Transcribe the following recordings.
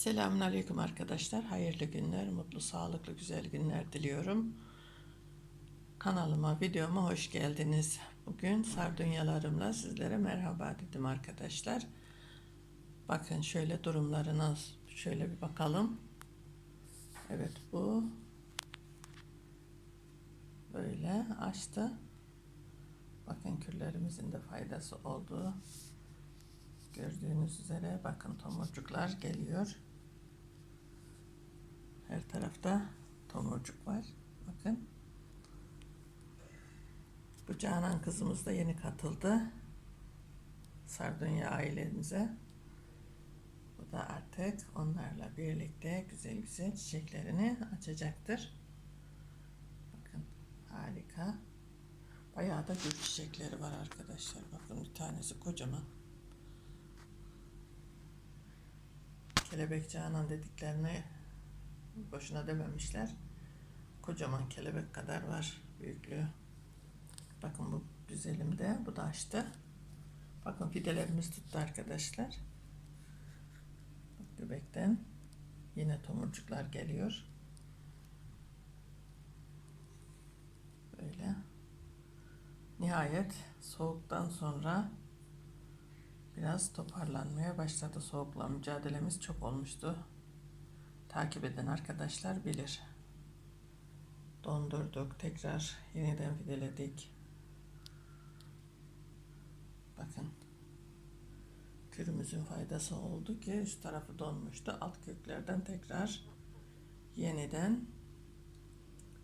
Selamünaleyküm arkadaşlar. Hayırlı günler, mutlu, sağlıklı, güzel günler diliyorum. Kanalıma, videoma hoş geldiniz. Bugün sardunyalarımla sizlere merhaba dedim arkadaşlar. Bakın şöyle durumlarına şöyle bir bakalım. Evet bu böyle açtı. Bakın küllerimizin de faydası olduğu Gördüğünüz üzere bakın tomurcuklar geliyor. Her tarafta tomurcuk var. Bakın. Bu Canan kızımız da yeni katıldı. Sardunya ailemize. Bu da artık onlarla birlikte güzel güzel çiçeklerini açacaktır. Bakın harika. Bayağı da gül çiçekleri var arkadaşlar. Bakın bir tanesi kocaman. kelebek canan dediklerine boşuna dememişler. Kocaman kelebek kadar var büyüklüğü. Bakın bu güzelimde. Bu da açtı. Bakın fidelerimiz tuttu arkadaşlar. Bak, göbekten yine tomurcuklar geliyor. Böyle. Nihayet soğuktan sonra biraz toparlanmaya başladı. Soğukla mücadelemiz çok olmuştu. Takip eden arkadaşlar bilir. Dondurduk, tekrar yeniden fideledik. Bakın. Kürümüzün faydası oldu ki üst tarafı donmuştu. Alt köklerden tekrar yeniden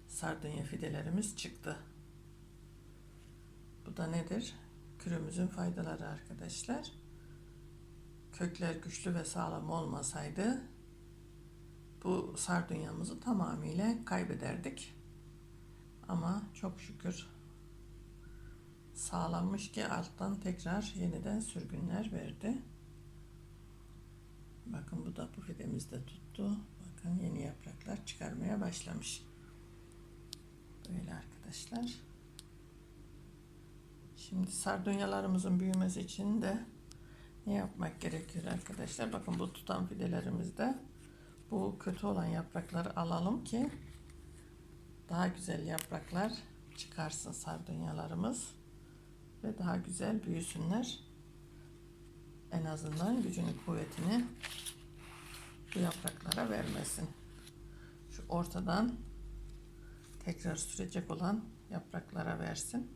sardunya fidelerimiz çıktı. Bu da nedir? Kürümüzün faydaları arkadaşlar. Kökler güçlü ve sağlam olmasaydı bu sardunyamızı tamamıyla kaybederdik. Ama çok şükür sağlanmış ki alttan tekrar yeniden sürgünler verdi. Bakın bu da bu fidemizde tuttu. Bakın yeni yapraklar çıkarmaya başlamış. Böyle arkadaşlar. Şimdi sardunyalarımızın büyümesi için de ne yapmak gerekiyor arkadaşlar? Bakın bu tutan fidelerimizde bu kötü olan yaprakları alalım ki daha güzel yapraklar çıkarsın sardunyalarımız ve daha güzel büyüsünler. En azından gücünü, kuvvetini bu yapraklara vermesin. Şu ortadan tekrar sürecek olan yapraklara versin.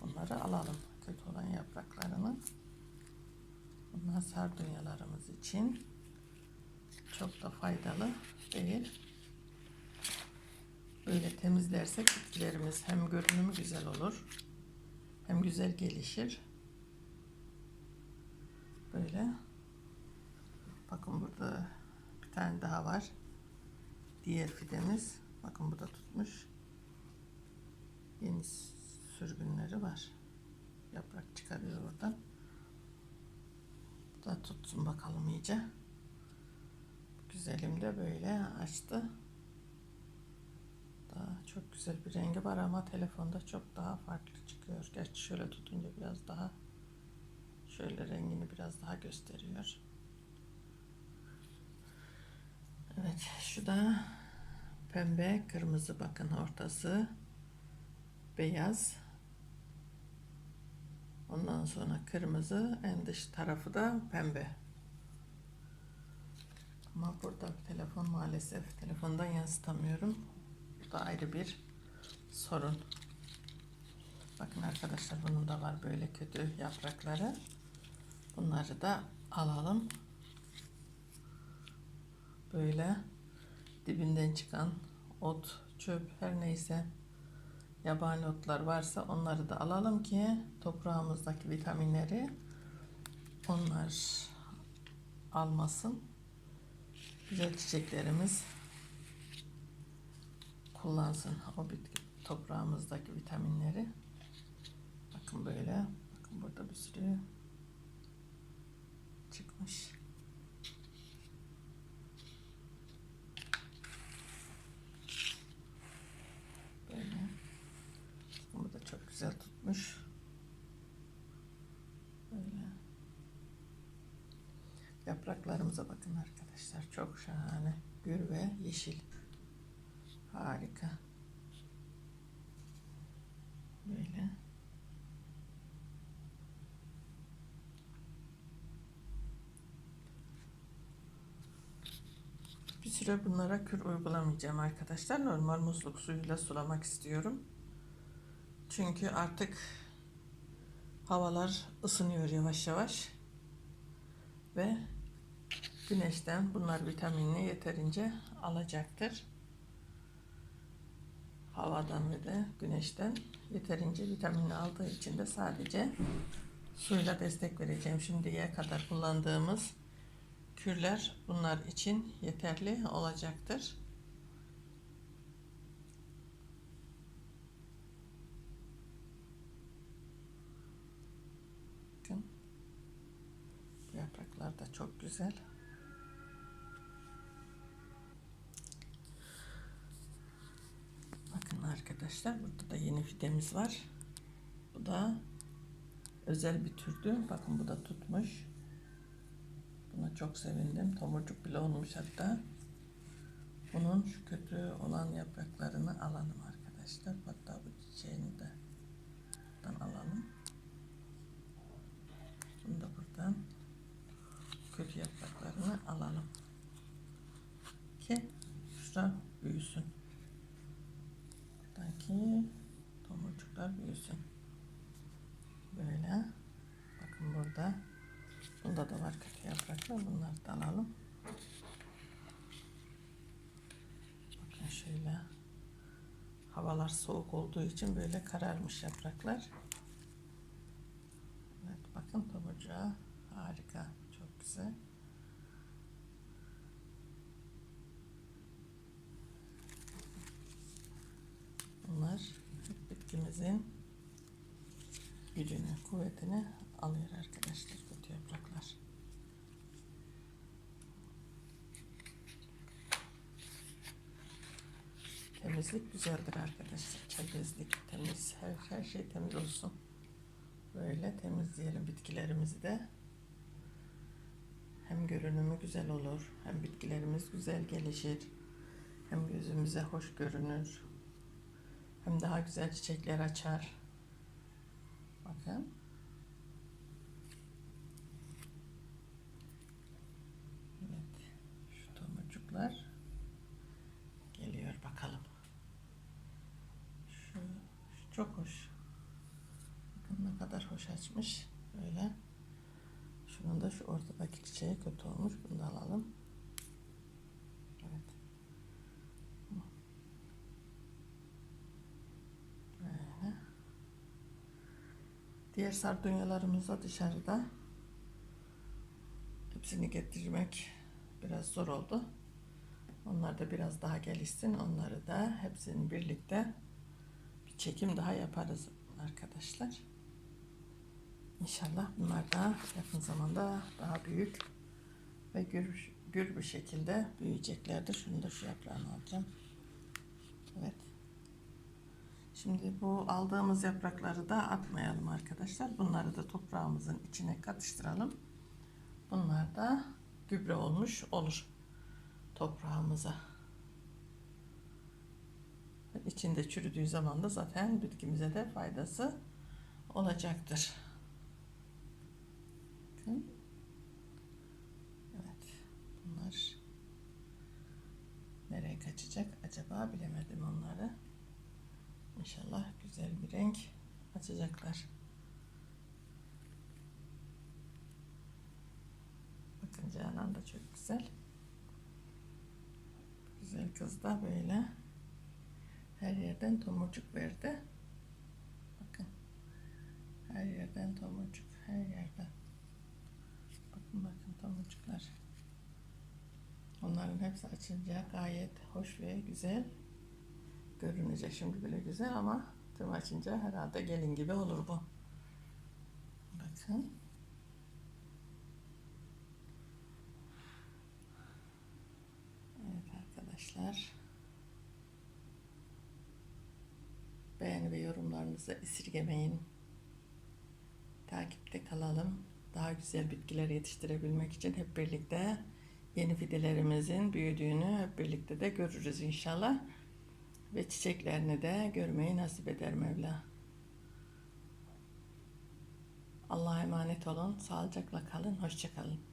Bunları alalım. Kötü olan yapraklarını. Bunlar sardunyalarımız için çok da faydalı değil. Böyle temizlersek bitkilerimiz hem görünümü güzel olur hem güzel gelişir. Böyle. Bakın burada bir tane daha var. Diğer fidemiz. Bakın bu da tutmuş. Yeni sürgünleri var. Yaprak çıkarıyor oradan. Bu da tutsun bakalım iyice. Güzelim de böyle açtı. Daha çok güzel bir rengi var ama telefonda çok daha farklı çıkıyor. Gerçi şöyle tutunca biraz daha şöyle rengini biraz daha gösteriyor. Evet şu da pembe kırmızı bakın ortası beyaz Ondan sonra kırmızı, en dış tarafı da pembe. Ama burada telefon maalesef telefondan yansıtamıyorum. Bu da ayrı bir sorun. Bakın arkadaşlar bunun da var böyle kötü yaprakları. Bunları da alalım. Böyle dibinden çıkan ot, çöp her neyse yabani otlar varsa onları da alalım ki toprağımızdaki vitaminleri onlar almasın. Güzel çiçeklerimiz kullansın o bitki toprağımızdaki vitaminleri. Bakın böyle. Bakın burada bir sürü çıkmış. güzel tutmuş. Böyle. Yapraklarımıza bakın arkadaşlar. Çok şahane. Gür ve yeşil. Harika. Böyle. Bir süre bunlara kür uygulamayacağım arkadaşlar. Normal musluk suyuyla sulamak istiyorum. Çünkü artık havalar ısınıyor yavaş yavaş. Ve güneşten bunlar vitaminini yeterince alacaktır. Havadan ve de güneşten yeterince vitaminini aldığı için de sadece suyla destek vereceğim. Şimdiye kadar kullandığımız kürler bunlar için yeterli olacaktır. Bu yapraklar da çok güzel. Bakın arkadaşlar burada da yeni fidemiz var. Bu da özel bir türdü. Bakın bu da tutmuş. Buna çok sevindim. Tomurcuk bile olmuş hatta. Bunun şu kötü olan yapraklarını alalım arkadaşlar. Hatta bu çiçeğini de buradan alalım. Bunu da buradan kötü yapraklarını alalım. Ki şurada büyüsün. Buradaki tomurcuklar büyüsün. Böyle. Bakın burada. Bunda da var kötü yapraklar. Bunları da alalım. Bakın şöyle. Havalar soğuk olduğu için böyle kararmış yapraklar. Evet bakın tomurcuğa harika. Çok güzel. Bunlar bitkimizin gücünü, kuvvetini alıyor arkadaşlar kötü yapraklar. Temizlik güzeldir arkadaşlar. Temizlik, temiz, her, her şey temiz olsun. Böyle temizleyelim bitkilerimizi de. Hem görünümü güzel olur, hem bitkilerimiz güzel gelişir, hem gözümüze hoş görünür, hem daha güzel çiçekler açar. Bakın. Evet. Şu tomurcuklar geliyor bakalım. Şu, şu çok hoş. Bakın ne kadar hoş açmış. Böyle. Şunun da şu ortadaki çiçeği kötü olmuş. Bunu da alalım. Evet. Diğer sardunyalarımız da dışarıda. Hepsini getirmek biraz zor oldu. Onlar da biraz daha gelişsin. Onları da hepsini birlikte bir çekim daha yaparız arkadaşlar. İnşallah bunlar da yakın zamanda daha büyük ve gür, gür bir şekilde büyüyeceklerdir. Şunu da şu yaprağını alacağım. Evet. Şimdi bu aldığımız yaprakları da atmayalım arkadaşlar. Bunları da toprağımızın içine katıştıralım. Bunlar da gübre olmuş olur toprağımıza. İçinde çürüdüğü zaman da zaten bitkimize de faydası olacaktır. Evet. Bunlar nereye kaçacak acaba bilemedim onları. İnşallah güzel bir renk açacaklar. Bakın Canan da çok güzel. Güzel kız da böyle yerden tomurcuk verdi. Bakın. Her yerden tomurcuk. Her yerden. Bakın bakın tomurcuklar. Onların hepsi açınca gayet hoş ve güzel görünecek. Şimdi bile güzel ama tüm açınca herhalde gelin gibi olur bu. Bakın. Evet arkadaşlar. Beğeni ve yorumlarınızı esirgemeyin. Takipte kalalım. daha güzel bitkiler yetiştirebilmek için hep birlikte yeni fidelerimizin büyüdüğünü hep birlikte de görürüz inşallah. Ve çiçeklerini de görmeyi nasip eder Mevla. Allah'a emanet olun. Sağlıcakla kalın. Hoşça kalın.